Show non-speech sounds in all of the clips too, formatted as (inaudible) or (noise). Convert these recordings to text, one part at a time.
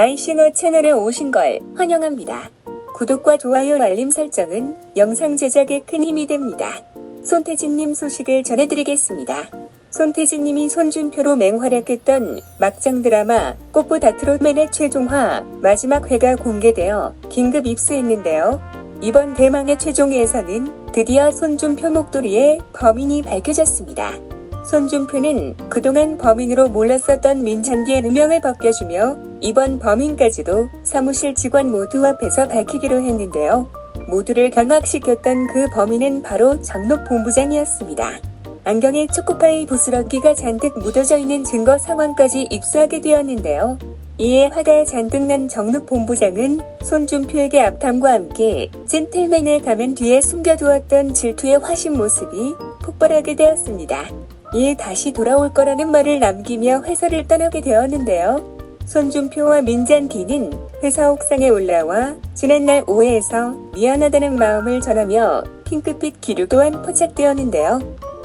마이싱어 채널에 오신 걸 환영합니다. 구독과 좋아요 알림 설정은 영상 제작에 큰 힘이 됩니다. 손태진님 소식을 전해드리겠습니다. 손태진님이 손준표로 맹활약했던 막장 드라마 꽃보다 트롯맨의 최종화 마지막 회가 공개되어 긴급 입수했는데요. 이번 대망의 최종회에서는 드디어 손준표 목도리의 범인이 밝혀졌습니다. 손준표는 그동안 범인으로 몰랐었던 민찬기의 누명을 벗겨주며 이번 범인까지도 사무실 직원 모두 앞에서 밝히기로 했는데요. 모두를 경악시켰던 그 범인은 바로 정록 본부장이었습니다. 안경에 초코파이 부스러기가 잔뜩 묻어져 있는 증거 상황까지 입수하게 되었는데요. 이에 화가 잔뜩 난 정록 본부장은 손준표에게 앞담과 함께 젠틀맨의 가면 뒤에 숨겨두었던 질투의 화신 모습이 폭발하게 되었습니다. 이에 다시 돌아올 거라는 말을 남기며 회사를 떠나게 되었는데요. 손준표와 민잔디는 회사 옥상에 올라와 지난날 오해에서 미안하다는 마음을 전하며 핑크빛 기류 또한 포착되었는데요.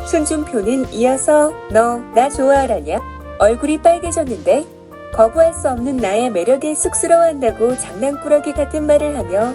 손준표는 이어서 너 나 좋아하라냐? 얼굴이 빨개졌는데 거부할 수 없는 나의 매력에 쑥스러워한다고 장난꾸러기 같은 말을 하며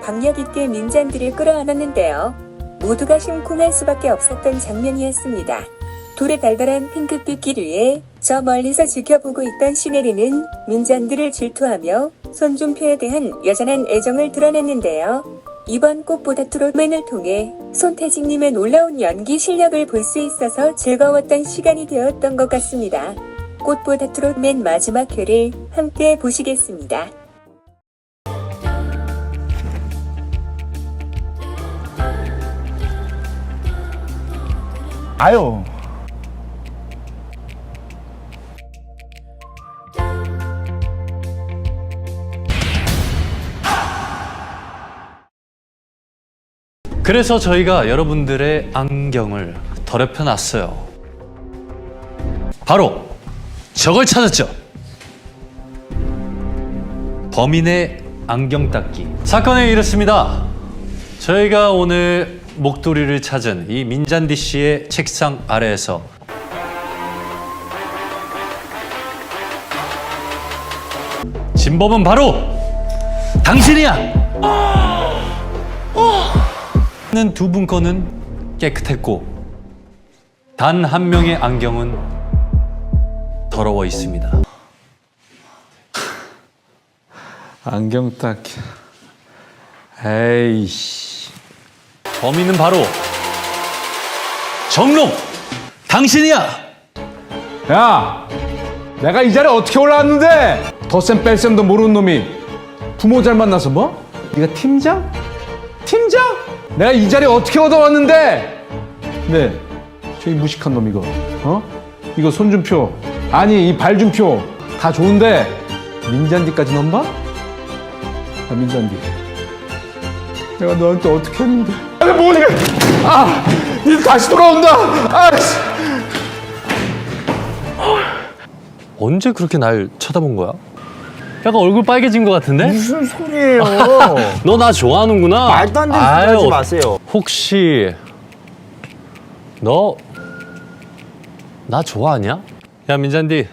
박력 있게 민잔디를 끌어안았는데요. 모두가 심쿵할 수밖에 없었던 장면이었습니다. 돌의 달달한 핑크빛 기류에 저 멀리서 지켜보고 있던 시네리는 민잔디를 질투하며 손준표에 대한 여전한 애정을 드러냈는데요. 이번 꽃보다 트롯맨을 통해 손태진님의 놀라운 연기 실력을 볼 수 있어서 즐거웠던 시간이 되었던 것 같습니다. 꽃보다 트롯맨 마지막 회를 함께 보시겠습니다. 아유. 그래서 저희가 여러분들의 안경을 더럽혀 놨어요. 바로 저걸 찾았죠. 범인의 안경 닦기. 사건은 이렇습니다. 저희가 오늘 목도리를 찾은 이 민잔디 씨의 책상 아래에서 진범은 바로 당신이야. 있는 두 분 거는 깨끗했고 단 한 명의 안경은 더러워 있습니다. 안경 닦기. 에이씨. 범인은 바로 정록 당신이야. 야! 내가 이 자리에 어떻게 올라왔는데? 덧셈 뺄셈도 모르는 놈이 부모 잘 만나서 뭐? 네가 팀장? 팀장? 내가 이 자리에 어떻게 얻어왔는데? 네, 저기 무식한 놈 이거. 어? 이거 손 준표. 아니, 이 발 준표. 다 좋은데 민잔디까지 넘봐? 아, 민잔디. 내가 너한테 어떻게 했는데? 내가 뭐 이래? 아, 니 다시 돌아온다. 아, 씨. 언제 그렇게 날 쳐다본 거야? 약간 얼굴 빨개진 것 같은데? 무슨 소리예요? (laughs) 너 나 좋아하는구나. 말도 안 되는 소리 아유, 하지 마세요. 혹시 너 나 좋아하냐? 야 민잔디,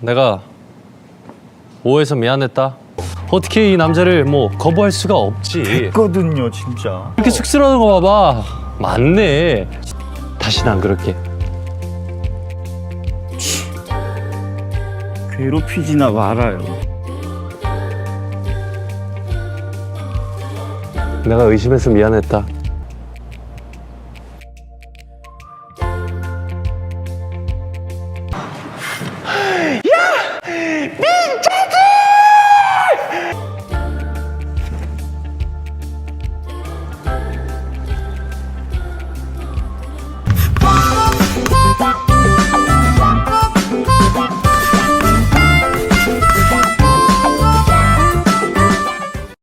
내가 오해해서 미안했다. 어떻게 이 남자를 뭐 거부할 수가 없지. 했거든요, 진짜. 이렇게 쑥스러워하는 거 봐봐. 맞네. 다시는 안 그럴게. 괴롭히지나 말아요. 내가 의심해서 미안했다.